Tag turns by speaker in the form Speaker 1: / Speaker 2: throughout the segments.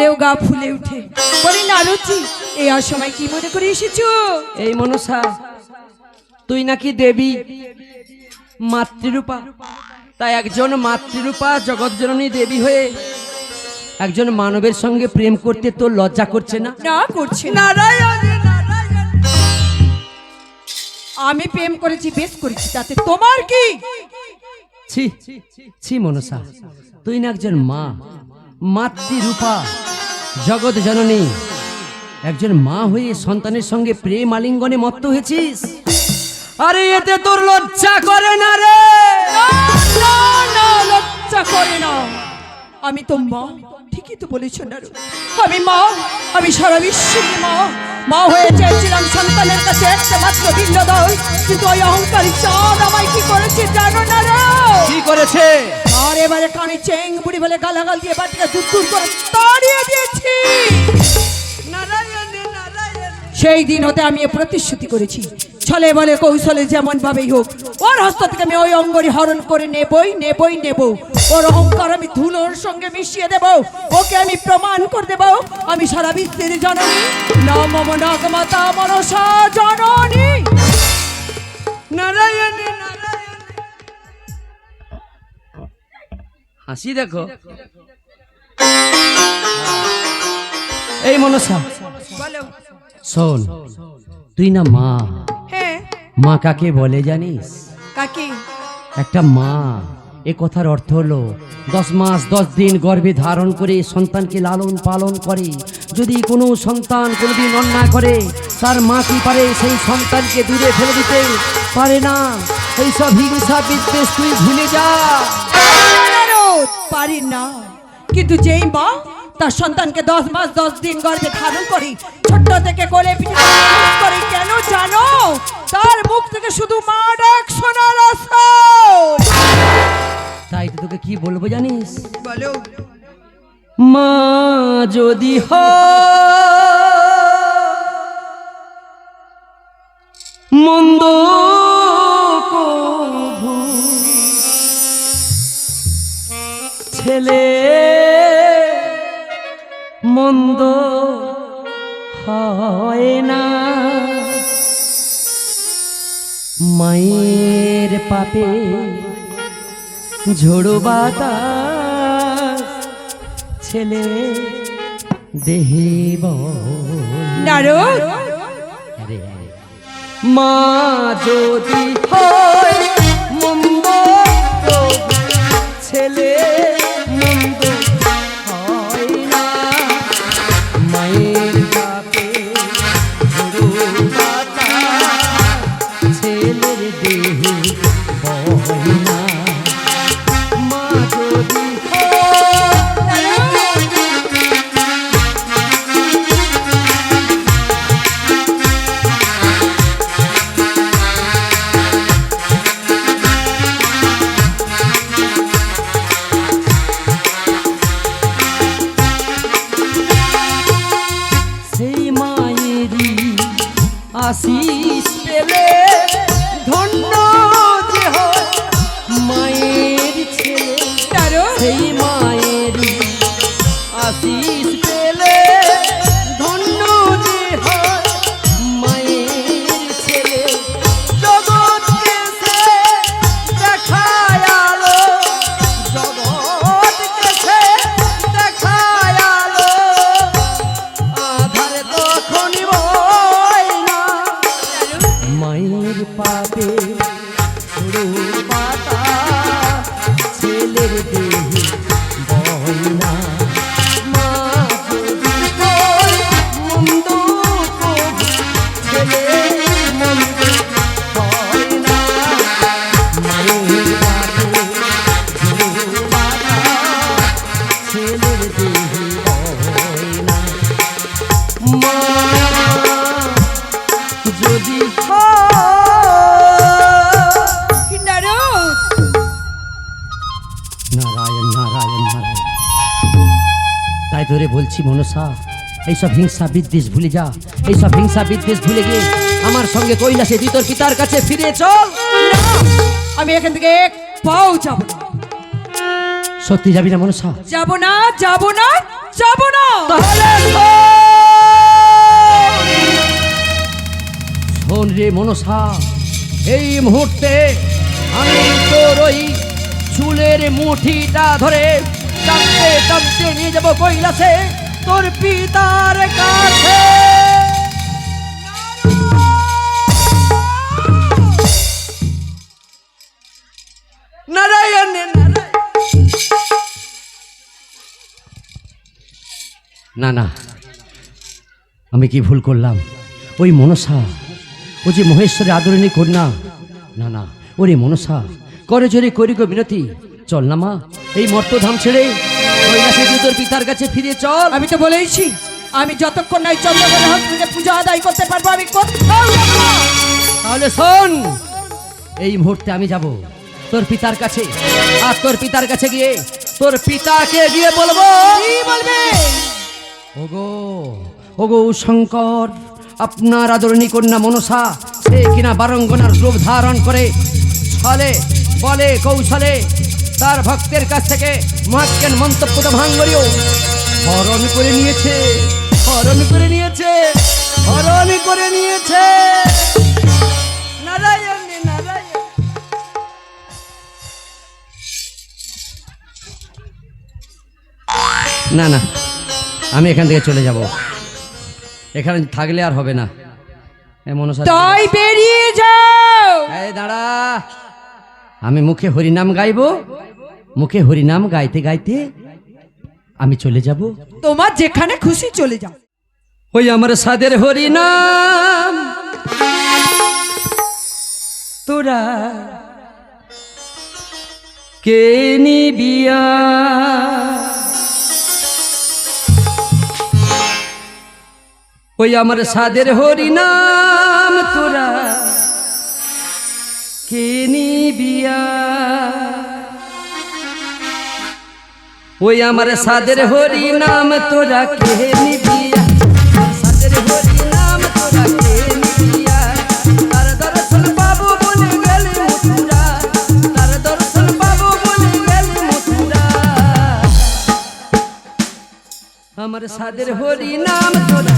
Speaker 1: বাবা গা ফুলে উঠে। বলি নারদজি এই অসময় কি মনে করে এসেছ?
Speaker 2: এই মনসা তুই নাকি দেবী মাতৃরূপা। তাই একজন মাতৃরূপা জগৎজননী দেবী হয়ে একজন মানবের সঙ্গে প্রেম করতে তোর লজ্জা করছে না?
Speaker 1: না করছে নারায়ণ আমি প্রেম করেছি বেশ করেছি তাতে তোমার কি?
Speaker 2: ছি ছি মনসা তুই না একজন মা মাতৃরূপা। জগৎ জননী, একজন মা হয়ে সন্তানের সঙ্গে প্রেম আলিঙ্গনে মত্ত হয়েছিস? আরে, এতে তোর লজ্জা করে না রে।
Speaker 1: লজ্জা করে না। আমি তো মা, ঠিকই তো বলেছ না আমি মা, আমি সারা বিশ্বের মা। মা হয়ে চেয়েছিলাম সন্তানের কাছে একটা মাত্র দল। কিন্তু ওই অহংকারী চাঁদ আমায় কি করেছে জানো না রে?
Speaker 2: কি করেছে?
Speaker 1: আর এবারে কানে চেং বুড়ি বলে গালাগাল দিয়ে বাটিকে দূর দূর করে তাড়িয়ে দিয়েছি। সেই দিন হতে আমি এ প্রতিশ্রুতি করেছি। ছলে বলে কৌশলে যেমন ভাবেই হোক ওর হস্ত থেকে আমি ওই অঙ্গরি হরণ করে নেবই নেবই নেব। ওর অহংকার আমি ধুলোর সঙ্গে মিশিয়ে দেব। ওকে আমি প্রমাণ করে দেব। আমি সারা বিশ্বের জননী। নম নাগমাতা মনসা জননী। নারায়ণ নারায়ণ।
Speaker 2: হাসি দেখো। এই মনসা।
Speaker 1: বলো।
Speaker 2: শোন তুই না মা।
Speaker 1: হ্যাঁ।
Speaker 2: মা কাকে বলে জানিস?
Speaker 1: কাকি?
Speaker 2: একটা মা। এ কথার অর্থ হলো দশ মাস দশ দিন গর্ভে ধারণ করে সন্তানকে লালন পালন করে। যদি কোনো সন্তান কোনোদিন অন্যায় করে তার মা কি পারে? সেই সন্তানকে দূরে ফেলে দিতে পারে না। এই সব হিংসা বিদ্বেষ তুই ভুলে যা।
Speaker 1: পারি না। কিন্তু যেই মা তার সন্তানকে দশ মাস দশ দিন গর্ভে ধারণ করি। ছোট্ট থেকে কোলে করে কেন জানো? তার মুখ থেকে শুধু মা ডাক শোনার আশা।
Speaker 2: তাই তো তোকে কি বলব জানিস?
Speaker 1: বলো।
Speaker 2: মা যদি হ মন্দ ছেলে মন্দ হয় না। মায়ের পাপে ঝোড়ো বাতাস ছেলে দেহে
Speaker 1: নারদ?
Speaker 2: মা যদি হয় মায়ের ধরে বলছি মনসা এইসব হিংসা বিদ্বেষ ভুলে যা এইসব হিংসা বিদ্বেষ ভুলে গিয়ে আমার সঙ্গে কৈলাসে দিতর পিতার কাছে ফিরে চল।
Speaker 1: আমি এখান থেকে এক পাও যাব না।
Speaker 2: সত্যি যাবি না মনসা?
Speaker 1: যাব না যাব না যাব না!
Speaker 2: শোন রে মনসা এই মুহূর্তে আমি তোর ওই চুলের মুঠিটা ধরে টানতে টানতে নিয়ে যাব কৈলাসে। তোর পিতার কাছে। না না, আমি কি ভুল করলাম? ওই মনসা, ও যে মহেশ্বরের আদরণী কন্যা। না না, ওরে মনসা করে জোরে করি গো বিনতি চল না মা এই মর্তধাম ছেড়ে কৈলাসে তুই তোর পিতার কাছে ফিরে চল।
Speaker 1: আমি তো বলেইছি আমি যতক্ষণ নাই চন্দ্রগড়ের হসপিটালে পূজা আদায় করতে পারব আমি কোথাও
Speaker 2: তাহলে শোন এই মুহূর্তে আমি যাব। তোর পিতার কাছে আর তোর পিতার কাছে গিয়ে তোর পিতাকে গিয়ে বলব।
Speaker 1: বলবে?
Speaker 2: ওগো ওগো শঙ্কর আপনার আদরণী কন্যা মনসা সে কিনা বারঙ্গনার রূপ ধারণ করে ছলে বলে কৌশলে তার ভক্তের কাছ থেকে মহাজ্ঞান মন্তব্যটা ভাঙ্গরিও হরণ করে নিয়েছে হরণ করে নিয়েছে হরণ করে নিয়েছে। নারায়ণ নারায়ণ। না না আমি এখান থেকে চলে যাব। এখানে থাকলে আর হবে না। এমন
Speaker 1: তাই বেরিয়ে যাও।
Speaker 2: দাঁড়া আমি মুখে হরিনাম গাইবো? মুখে হরিনাম গাইতে গাইতে আমি চলে যাব।
Speaker 1: তোমার যেখানে খুশি চলে যাও।
Speaker 2: ওই আমার সাদের হরিনাম। তোরা কে নিবিয়া ওই আমার সাদের হরিনাম। তোরা কে নিবিয়া ওই আমার সাদের হরি নাম তোরা কে নিবিয়া? সাদের হরি নাম তোরা কে নিবিয়া? দর্শন বাবু বলে গেল মথুরা। দর্শন বাবু বলে গেল আমার সাদের হরি নাম তোরা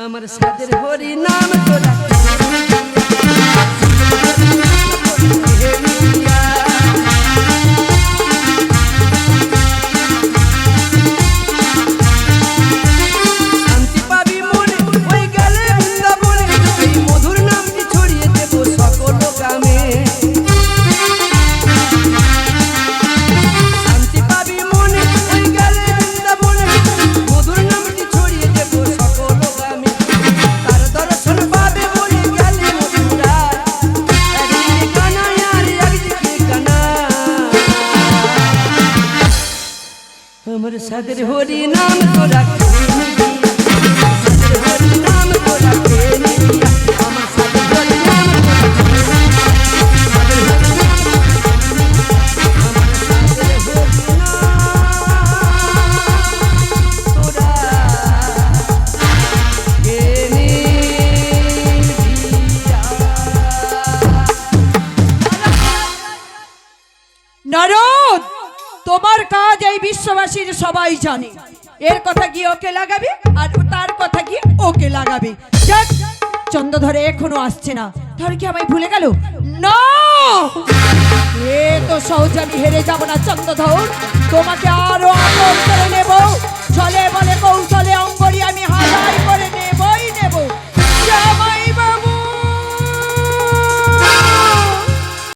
Speaker 2: আমার সাদের হরি নাম তোরা আমার সাদের হরি নাম তোরা
Speaker 1: বিশ্ববাসীর সবাই জানে। এর কথা গিয়ে ওকে লাগাবে আর তার কথা গিয়ে ওকে লাগাবে। চন্দ্র ধরে এখনও আসছে না। ধর কি আমায় ভুলে গেল? এ তো সহজ, আমি হেরে যাব না চন্দ্রধর তোমাকে আরও আপন করে নেব। চলে বলে কৌশলে অঙ্গরি আমি হাজার করে নেবই নেব।